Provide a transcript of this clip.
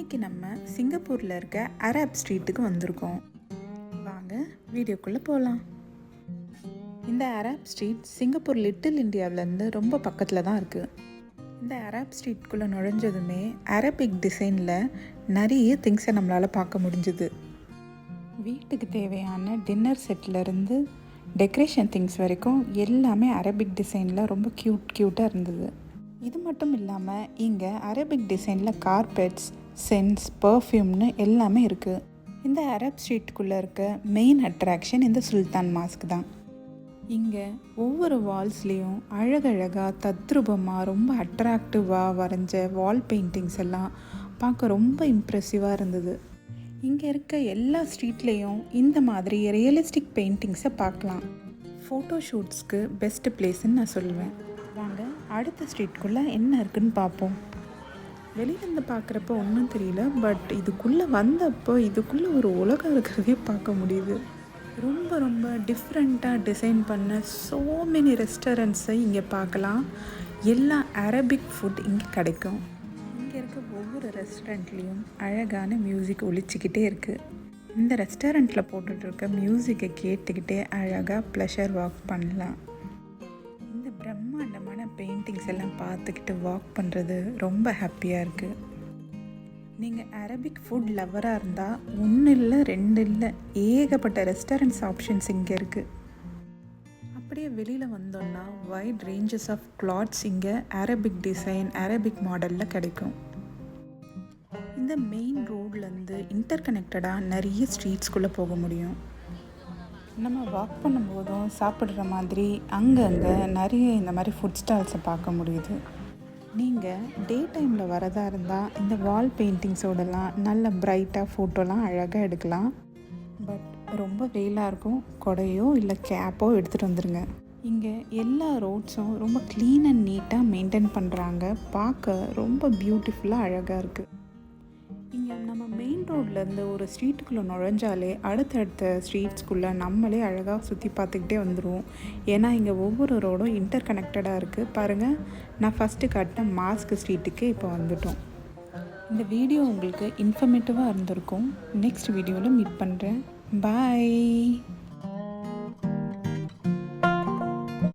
இன்னைக்கு நம்ம சிங்கப்பூரில் இருக்க அரப் ஸ்ட்ரீட்டுக்கு வந்திருக்கோம். வாங்க வீடியோக்குள்ளே போகலாம் இந்த அரப் ஸ்ட்ரீட் சிங்கப்பூர் லிட்டில் இந்தியாவிலேருந்து ரொம்ப பக்கத்தில் தான் இருக்குது இந்த அரப் ஸ்ட்ரீட்குள்ளே நுழைஞ்சதுமே அரபிக் டிசைனில் நிறைய திங்ஸை நம்மளால் பார்க்க முடிஞ்சுது. வீட்டுக்கு தேவையான டின்னர் செட்லேருந்து டெக்கரேஷன் திங்ஸ் வரைக்கும் எல்லாமே அரபிக் டிசைனில் ரொம்ப க்யூட் க்யூட்டாக இருந்தது. இது மட்டும் இல்லாமல் இங்கே அரபிக் டிசைனில் கார்பெட்ஸ் சென்ஸ் பர்ஃப்யூம்னு எல்லாமே இருக்குது இந்த அரப் ஸ்ட்ரீட்டுக்குள்ளே இருக்க மெயின் அட்ராக்ஷன் இந்த சுல்தான் மாஸ்க் தான். இங்கே ஒவ்வொரு வால்ஸ்லேயும் அழகழகாக தத்ரூபமாக ரொம்ப அட்ராக்டிவாக வரைஞ்ச வால் பெயிண்டிங்ஸ் எல்லாம் பார்க்க ரொம்ப இம்ப்ரெசிவாக இருந்தது. இங்கே இருக்க எல்லா ஸ்ட்ரீட்லேயும் இந்த மாதிரி ரியலிஸ்டிக் பெயிண்டிங்ஸை பார்க்கலாம். ஃபோட்டோ ஷூட்ஸ்க்கு பெஸ்ட் பிளேஸ்ன்னு நான் சொல்லுவேன். அடுத்த ஸ்ட்ரீட்குள்ளே என்ன இருக்குன்னு பார்ப்போம். வெளியிலேருந்து பார்க்குறப்ப ஒன்றும் தெரியல பட் இதுக்குள்ளே வந்தப்போ இதுக்குள்ளே ஒரு உலகம் இருக்கிறதே பார்க்க முடியுது. ரொம்ப ரொம்ப டிஃப்ரெண்ட்டாக டிசைன் பண்ண ஸோ மெனி ரெஸ்டாரண்ட்ஸை இங்கே பார்க்கலாம். எல்லா அரபிக் ஃபுட் இங்கே கிடைக்கும். இங்கே இருக்க ஒவ்வொரு ரெஸ்டாரண்ட்லேயும் அழகான மியூசிக் ஒழிச்சிக்கிட்டே இருக்குது இந்த ரெஸ்டாரண்ட்டில் போட்டுட்ருக்க மியூசிக்கை கேட்டுக்கிட்டே அழகாக ப்ளஷர் வாக் பண்ணலாம். பிரம்மாண்டமான பெயிண்டிங்ஸ் எல்லாம் பார்த்துக்கிட்டு வாக் பண்ணுறது ரொம்ப ஹாப்பியாக இருக்குது நீங்கள் அரபிக் ஃபுட் லவராக இருந்தால் ஒன்று இல்லை ரெண்டு இல்லை ஏகப்பட்ட ரெஸ்டாரண்ட்ஸ் ஆப்ஷன்ஸ் இங்கே இருக்குது அப்படியே வெளியில் வந்தோம்னா வைட் ரேஞ்சஸ் ஆஃப் கிளாத்ஸ் இங்கே அரபிக் டிசைன் அரபிக் மாடலில் கிடைக்கும். இந்த மெயின் ரோட்லேருந்து இன்டர் கனெக்டடாக நிறைய ஸ்ட்ரீட்ஸ்குள்ளே போக முடியும். நம்ம வாக் பண்ணும்போதும் சாப்பிட்ற மாதிரி அங்கங்கே நிறைய இந்த மாதிரி ஃபுட் ஸ்டால்ஸை பார்க்க முடியுது. நீங்கள் டே டைமில் வரதா இருந்தால் இந்த வால் பெயிண்டிங்ஸோடலாம் நல்ல பிரைட்டாக ஃபோட்டோலாம் அழகாக எடுக்கலாம். பட் ரொம்ப வெயிலாக இருக்கும் கொடையோ இல்லை கேப்போ எடுத்துகிட்டு வந்துடுங்க இங்கே எல்லா ரோட்ஸும் ரொம்ப க்ளீன் அண்ட் நீட்டாக மெயின்டைன் பண்ணுறாங்க பார்க்க ரொம்ப பியூட்டிஃபுல்லாக அழகாக இருக்குது இங்கே நம்ம மெயின் ரோட்லேருந்து ஒரு ஸ்ட்ரீட்டுக்குள்ளே நுழைஞ்சாலே அடுத்தடுத்த ஸ்ட்ரீட்ஸ்குள்ளே நம்மளே அழகாக சுற்றி பார்த்துக்கிட்டே வந்துடுவோம் ஏன்னா இங்கே ஒவ்வொரு ரோடும் இன்டர் கனெக்டடாக இருக்குது பாருங்கள் நான் ஃபஸ்ட்டு காட்டின மாஸ்க் ஸ்ட்ரீட்டுக்கு இப்போ வந்துட்டோம். இந்த வீடியோ உங்களுக்கு இன்ஃபர்மேட்டிவாக இருந்திருக்கும். நெக்ஸ்ட் வீடியோவில் மீட் பண்ணுறேன் பாய்